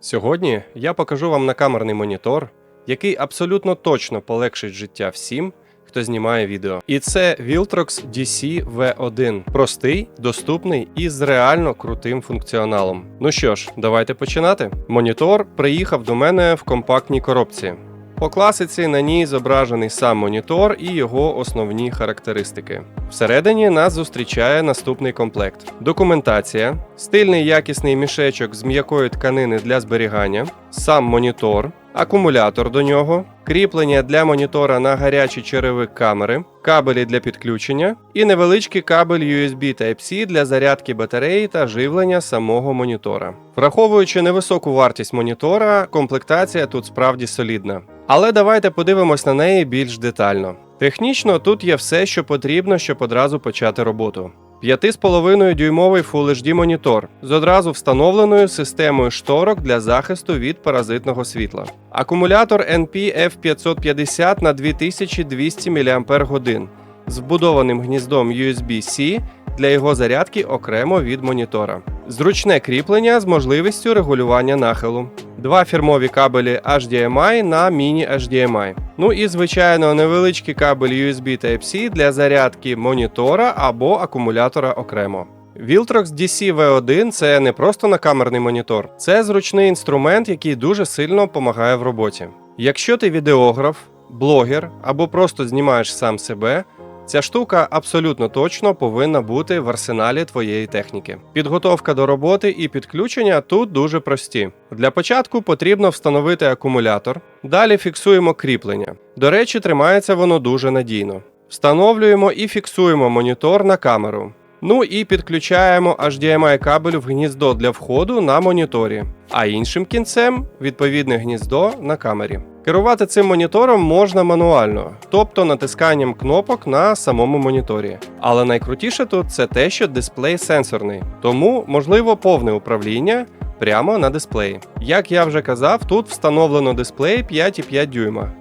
Сьогодні я покажу вам накамерний монітор, який абсолютно точно полегшить життя всім, хто знімає відео. І це Viltrox DC V1. Простий, доступний і з реально крутим функціоналом. Ну що ж, давайте починати. Монітор приїхав до мене в компактній коробці. По класиці на ній зображений сам монітор і його основні характеристики. Всередині нас зустрічає наступний комплект: документація, стильний якісний мішечок з м'якої тканини для зберігання, сам монітор, акумулятор до нього, кріплення для монітора на гарячий черевик камери, кабелі для підключення і невеличкий кабель USB Type-C для зарядки батареї та живлення самого монітора. Враховуючи невисоку вартість монітора, комплектація тут справді солідна. Але давайте подивимось на неї більш детально. Технічно тут є все, що потрібно, щоб одразу почати роботу. 5,5 дюймовий Full HD монітор з одразу встановленою системою шторок для захисту від паразитного світла. Акумулятор NP F550 на 2200 мАч з вбудованим гніздом USB-C для його зарядки окремо від монітора. Зручне кріплення з можливістю регулювання нахилу. Два фірмові кабелі HDMI на міні-HDMI. Ну і звичайно невеличкий кабель USB Type-C для зарядки монітора або акумулятора окремо. Viltrox DC V1 це не просто накамерний монітор, це зручний інструмент, який дуже сильно допомагає в роботі. Якщо ти відеограф, блогер або просто знімаєш сам себе, Ця штука абсолютно точно повинна бути в арсеналі твоєї техніки. Підготовка до роботи і підключення тут дуже прості. Для початку потрібно встановити акумулятор, далі фіксуємо кріплення. До речі, тримається воно дуже надійно. Встановлюємо і фіксуємо монітор на камеру. Ну і підключаємо HDMI кабель в гніздо для входу на моніторі, а іншим кінцем відповідне гніздо на камері. Керувати цим монітором можна мануально, тобто натисканням кнопок на самому моніторі. Але найкрутіше тут це те, що дисплей сенсорний, тому можливо повне управління прямо на дисплеї. Як я вже казав, тут встановлено дисплей 5,5 дюйма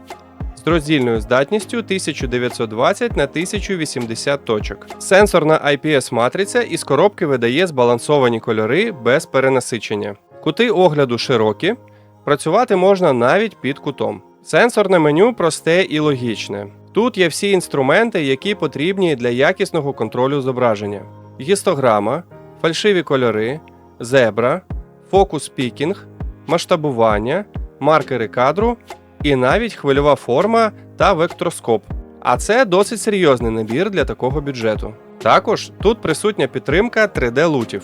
з роздільною здатністю 1920 на 1080 точок. Сенсорна IPS-матриця із коробки видає збалансовані кольори без перенасичення. Кути огляду широкі, працювати можна навіть під кутом. Сенсорне меню просте і логічне. Тут є всі інструменти, які потрібні для якісного контролю зображення: гістограма, фальшиві кольори, зебра, фокус пікінг, масштабування, маркери кадру і навіть хвильова форма та вектроскоп. А це досить серйозний набір для такого бюджету. Також тут присутня підтримка 3D-лутів.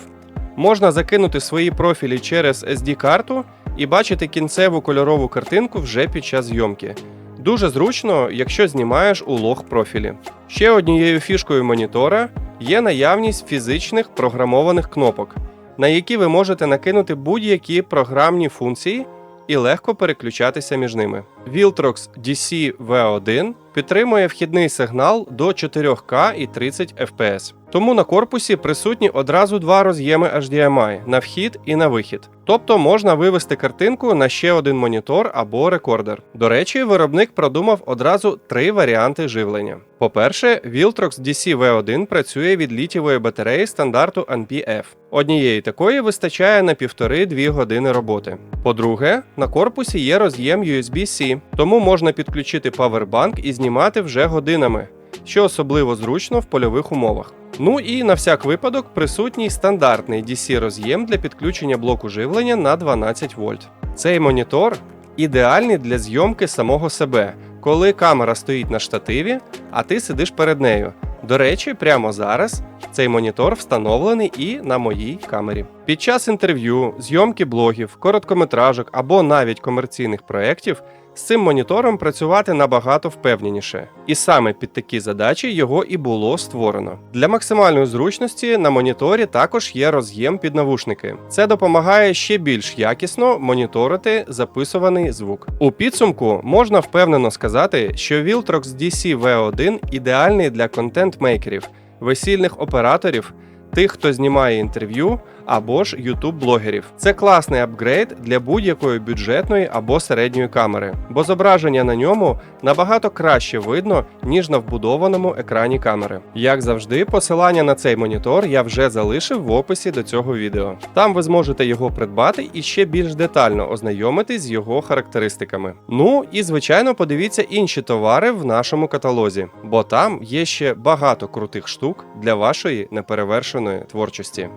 Можна закинути свої профілі через SD-карту і бачити кінцеву кольорову картинку вже під час зйомки. Дуже зручно, якщо знімаєш у лог профілі. Ще однією фішкою монітора є наявність фізичних програмованих кнопок, на які ви можете накинути будь-які програмні функції і легко переключатися між ними. Viltrox DC V1 підтримує вхідний сигнал до 4К і 30 FPS. Тому на корпусі присутні одразу два роз'єми HDMI на вхід і на вихід. Тобто можна вивести картинку на ще один монітор або рекордер. До речі, виробник продумав одразу три варіанти живлення. По-перше, Viltrox DC V1 працює від літієвої батареї стандарту NPF. Однієї такої вистачає на 1,5-2 години роботи. По-друге, на корпусі є роз'єм USB-C, тому можна підключити павербанк і знімати вже годинами, що особливо зручно в польових умовах. Ну і на всяк випадок присутній стандартний DC роз'єм для підключення блоку живлення на 12 вольт. Цей монітор ідеальний для зйомки самого себе, коли камера стоїть на штативі, а ти сидиш перед нею. До речі, прямо зараз цей монітор встановлений і на моїй камері. Під час інтерв'ю, зйомки блогів, короткометражок або навіть комерційних проєктів з цим монітором працювати набагато впевненіше, і саме під такі задачі його і було створено. Для максимальної зручності на моніторі також є роз'єм під навушники. Це допомагає ще більш якісно моніторити записуваний звук. У підсумку можна впевнено сказати, що Viltrox DC V1 ідеальний для контент-мейкерів, весільних операторів, тих, хто знімає інтерв'ю або ж YouTube блогерів. Це класний апгрейд для будь-якої бюджетної або середньої камери, бо зображення на ньому набагато краще видно, ніж на вбудованому екрані камери. Як завжди, посилання на цей монітор я вже залишив в описі до цього відео. Там ви зможете його придбати і ще більш детально ознайомитись з його характеристиками. Ну і звичайно, подивіться інші товари в нашому каталозі, бо там є ще багато крутих штук для вашої неперевершеної творчості.